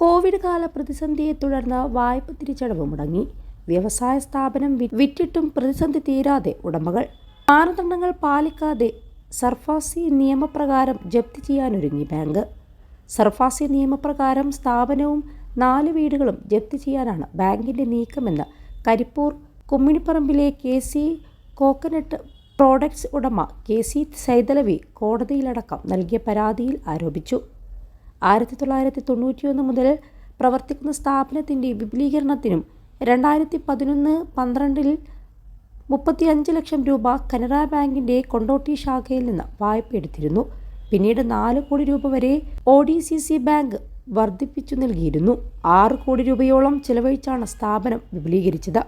Covid കാല പ്രതിസന്ധിയെ തുടർന്ന് വായ്പ തിരിച്ചടവ് മുടങ്ങി. വ്യവസായ സ്ഥാപനം വിറ്റിട്ടും പ്രതിസന്ധി തീരാതെ ഉടമകൾ. മാനദണ്ഡങ്ങൾ പാലിക്കാതെ സർഫാസി നിയമപ്രകാരം ജപ്തി ചെയ്യാനൊരുങ്ങി ബാങ്ക്. സർഫാസി നിയമപ്രകാരം സ്ഥാപനവും നാല് വീടുകളും ജപ്തി ചെയ്യാനാണ് ബാങ്കിന്റെ നീക്കമെന്ന് കരിപ്പൂർ കുമ്മിണിപ്പറമ്പിലെ കെ സി കോക്കനട്ട് പ്രോഡക്ട്സ് ഉടമ കെ സി സൈതലവി കോടതിയിലടക്കം നൽകിയ പരാതിയിൽ ആരോപിച്ചു. ആയിരത്തി തൊള്ളായിരത്തി തൊണ്ണൂറ്റിയൊന്ന് മുതൽ പ്രവർത്തിക്കുന്ന സ്ഥാപനത്തിന്റെ വിപുലീകരണത്തിനും രണ്ടായിരത്തി പതിനൊന്ന് പന്ത്രണ്ടിൽ മുപ്പത്തിയഞ്ച് ലക്ഷം രൂപ കനറ ബാങ്കിന്റെ കൊണ്ടോട്ടി ശാഖയിൽ നിന്ന് വായ്പ എടുത്തിരുന്നു. പിന്നീട് നാല് കോടി രൂപ വരെ O D C C bank വർദ്ധിപ്പിച്ചു നൽകിയിരുന്നു. ആറ് കോടി രൂപയോളം ചെലവഴിച്ചാണ് സ്ഥാപനം വിപുലീകരിച്ചത്.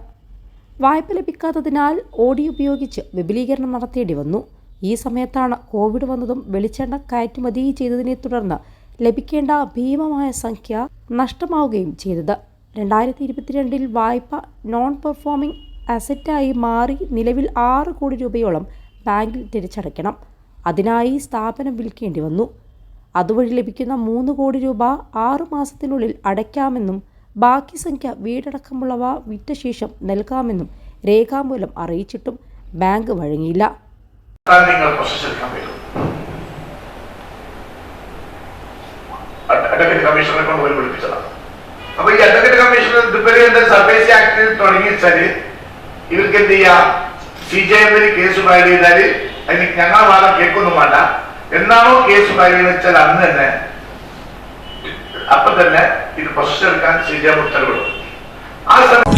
വായ്പ ലഭിക്കാത്തതിനാൽ ഓടി ഉപയോഗിച്ച് വിപുലീകരണം നടത്തേണ്ടി വന്നു. ഈ സമയത്താണ് കോവിഡ് വന്നതും വെളിച്ചെണ്ണ കയറ്റുമതി ചെയ്തതിനെ തുടർന്ന് ലഭിക്കേണ്ട ഭീമമായ സംഖ്യ നഷ്ടമാവുകയും ചെയ്തത്. രണ്ടായിരത്തി ഇരുപത്തിരണ്ടിൽ വായ്പ നോൺ പെർഫോമിംഗ് അസറ്റായി മാറി നിലവിൽ ആറ് കോടി രൂപയോളം ബാങ്കിൽ തിരിച്ചടയ്ക്കണം. അതിനായി സ്ഥാപനം വിൽക്കേണ്ടി വന്നു. അതുവഴി ലഭിക്കുന്ന മൂന്ന് കോടി രൂപ ആറു മാസത്തിനുള്ളിൽ അടയ്ക്കാമെന്നും ബാക്കി സംഖ്യ വീടടക്കമുള്ളവ വിറ്റ ശേഷം നൽകാമെന്നും രേഖാമൂലം അറിയിച്ചിട്ടും ബാങ്ക് വഴങ്ങിയില്ല അതാണ് നിങ്ങൾ പ്രൊസസ് എടുക്കാൻ പറ്റും അഡ്വക്കേറ്റ് കമ്മീഷണറെ കൊണ്ട് പോലും വിളിപ്പിച്ചതാണ്. അപ്പൊ ഈ അഡ്വക്കേറ്റ് കമ്മീഷണർ ഇതുവരെ സർവേസ് ആക്ടിൽ തുടങ്ങിച്ചാൽ ഇവർക്ക് എന്ത് ചെയ്യാം? സി ജെ എമ്മിന് കേസ് ഫയൽ ചെയ്താൽ അതിന് ഞങ്ങളെ വാദം കേൾക്കൊന്നും വേണ്ട. എന്നാണോ കേസ് ഫയൽ ചെയ്യുന്നത് വെച്ചാൽ അന്ന് തന്നെ അപ്പൊ തന്നെ ഇത് പ്രൊസസ് എടുക്കാൻ സി ജെ ഉത്തരവിടും.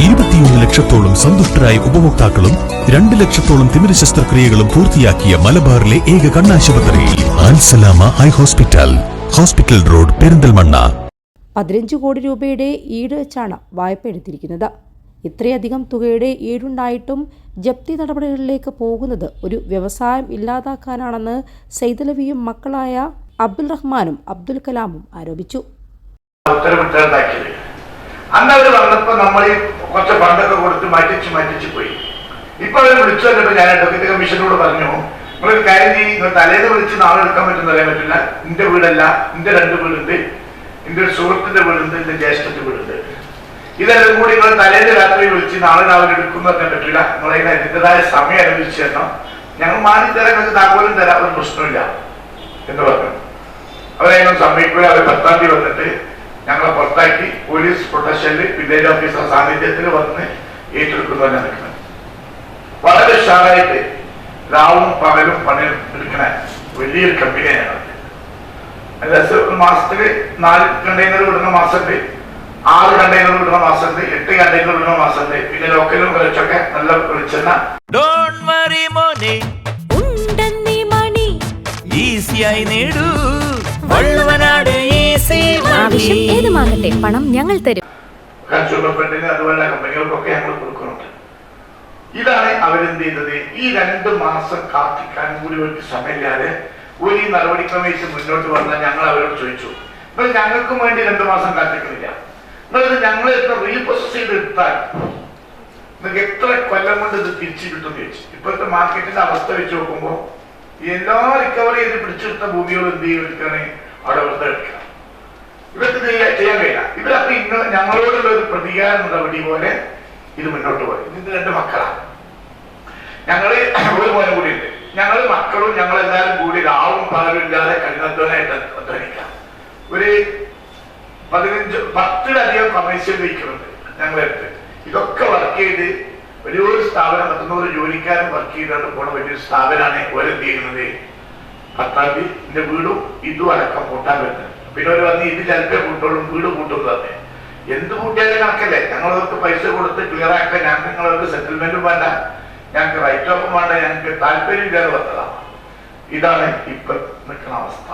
ഇരുപത്തിയൊന്ന് ലക്ഷത്തോളം സന്തുഷ്ടരായ ഉപഭോക്താക്കളും രണ്ട് ലക്ഷത്തോളം തിമിര ശസ്ത്രക്രിയകളും പൂർത്തിയാക്കിയ മലബാറിലെ ഏക കണ്ണാശുപത്രി Al Salama eye hospital. Hospital road Perinthalmanna. പതിനഞ്ച് കോടി രൂപയുടെ ഈട് വെച്ചാണ് വായ്പ എടുത്തിരിക്കുന്നത്. ഇത്രയധികം തുകയുടെ ഈടുണ്ടായിട്ടും ജപ്തി നടപടികളിലേക്ക് പോകുന്നത് ഒരു വ്യവസായം ഇല്ലാതാക്കാനാണെന്ന് സൈതലവിയും മക്കളായ അബ്ദുൽ റഹ്മാനും അബ്ദുൽ കലാമും ആരോപിച്ചു. അന്ന് അവർ വന്നപ്പോ നമ്മൾ ഈ കുറച്ച് ഫണ്ടൊക്കെ കൊടുത്ത് മാറ്റിച്ച് മാറ്റിച്ച് പോയി. ഇപ്പൊ അവർ വിളിച്ചു ഞാൻ ഡെപ്യൂട്ടി കമ്മീഷനോട് പറഞ്ഞു നിങ്ങളൊരു കാര്യം ചെയ്യും. തലേന്ന് വിളിച്ച് നാളെ എടുക്കാൻ പറ്റുന്ന അറിയാൻ പറ്റില്ല. എന്റെ വീടല്ല എന്റെ രണ്ട് വീടുണ്ട് എന്റെ ഒരു സുഹൃത്തിന്റെ വീടുണ്ട് എന്റെ ജ്യേഷ്ഠത്തിന്റെ വീടുണ്ട്. ഇതെല്ലാം കൂടി നിങ്ങൾ തലേന്ന് രാത്രി വിളിച്ച് നാളെ രാവിലെ എടുക്കുന്ന പറയാൻ പറ്റില്ല. നമ്മളെ അതിന്റെതായ സമയം അനുവദിച്ചു തരണം. ഞങ്ങൾ മാറി തരാൻ നിങ്ങൾക്ക് താക്കോലും തരാം ഒരു പ്രശ്നമില്ല എന്ന് പറഞ്ഞു. അവരെയൊന്നും സമ്മതിക്കുക അവർ പത്താം തീയതി വന്നിട്ട് ഞങ്ങളെ പുറത്താക്കി പോലീസ് പ്രൊട്ടക്ഷനിൽ വില്ലേജ് ഓഫീസർ സാന്നിധ്യത്തിൽ വന്ന് ഏറ്റെടുക്കുന്നവരെ നിൽക്കുന്നത് വളരെ ഉഷാറായിട്ട് രാവും പകലും പണി എടുക്കണ. വലിയൊരു കമ്പനിയാണ് മാസത്തിൽ നാല് കണ്ടെയ്നർ വിടുന്ന മാസമുണ്ട് ആറ് കണ്ടെയ്നർ വിടുന്ന മാസമുണ്ട് എട്ട് കണ്ടെയ്നർ വിടുന്ന മാസമുണ്ട് പിന്നെ ലോക്കലും കുറച്ചൊക്കെ നല്ല വെളിച്ചെണ്ണ. ഈസിയായി നേടൂ. ആവശ്യം ഏതുമാകട്ടെ പണം ഞങ്ങൾ തരും. കൺസ്യൂമർ ഫണ്ടിന് അതുപോലെ കമ്പനികൾക്കൊക്കെ ഞങ്ങൾ കൊടുക്കുന്നുണ്ട്. ഇതാണ് അവരെന്ത് ചെയ്തത്? ഈ രണ്ട് മാസം കാത്തിക്കാൻ കൂടി ഒരു സമയമില്ലാതെ ഒരു ഈ നടപടിക്രമേശം മുന്നോട്ട് വന്നാൽ ഞങ്ങൾ അവരോട് ചോദിച്ചു ഇപ്പൊ ഞങ്ങൾക്കും വേണ്ടി രണ്ടു മാസം കാത്തിക്കുന്നില്ല. എന്നാലും ഞങ്ങൾ എത്ര റീപ്രൊസസ് ചെയ്തെടുത്താൽ നിങ്ങൾക്ക് എത്ര കൊല്ലം കൊണ്ട് ഇത് തിരിച്ചു കിട്ടും ചോദിച്ചു. ഇപ്പോഴത്തെ മാർക്കറ്റിന്റെ അവസ്ഥ വെച്ച് നോക്കുമ്പോൾ എല്ലാ റിക്കവറി ചെയ്ത് പിടിച്ചെടുത്ത ഭൂമികൾ എന്ത് ചെയ്യും അവിടെ വെറുതെ എടുക്കുക ഇവർക്ക് ചെയ്യാൻ കഴിയില്ല. ഇവരപ്പൊ ഇന്ന് ഞങ്ങളോടുള്ള ഒരു പ്രതികാര നടപടി പോലെ ഇത് മുന്നോട്ട് പോയി. ഇത് രണ്ട് മക്കളാണ്. ഞങ്ങൾ ഒരു മോനും കൂടി ഉണ്ട്. ഞങ്ങൾ മക്കളും എല്ലാവരും കൂടി രാവും പകലും ഇല്ലാതെ കഠിനാധ്വാനായിട്ട് അധ്വാനിക്കാം. ഒരു പതിനഞ്ച് പത്തിലധികം കമ്മീഷൻ വഹിക്കുന്നുണ്ട് ഞങ്ങളെടുത്ത്. ഇതൊക്കെ വർക്ക് ചെയ്ത് വലിയൊരു സ്ഥാപനം പത്തുന്നൂറ് ജോലിക്കാരൻ വർക്ക് ചെയ്താണ് പോണ വലിയൊരു സ്ഥാപനമാണ് ഓരെന്ത് ചെയ്യുന്നത്? പത്താം തീയതി എന്റെ വീടും ഇതും അടക്കം കൂട്ടാൻ പറ്റുന്നത് പിന്നെ അവർ വന്ന് ഇത് ചിലപ്പോ കൂട്ടോളും വീട് കൂട്ടും തന്നെ എന്ത് കൂട്ടിയാലും കണക്കല്ലേ? ഞങ്ങളവർക്ക് പൈസ കൊടുത്ത് ക്ലിയർ ആക്കാൻ ഞങ്ങൾക്ക് നിങ്ങളവർക്ക് സെറ്റിൽമെന്റും വേണ്ട. ഞങ്ങൾക്ക് റൈറ്റ് ഓഫും വേണ്ട ഞങ്ങൾക്ക് താല്പര്യം ഇല്ലാതെ വന്നതാണ് ഇതാണ് ഇപ്പൊ നിൽക്കുന്ന അവസ്ഥ.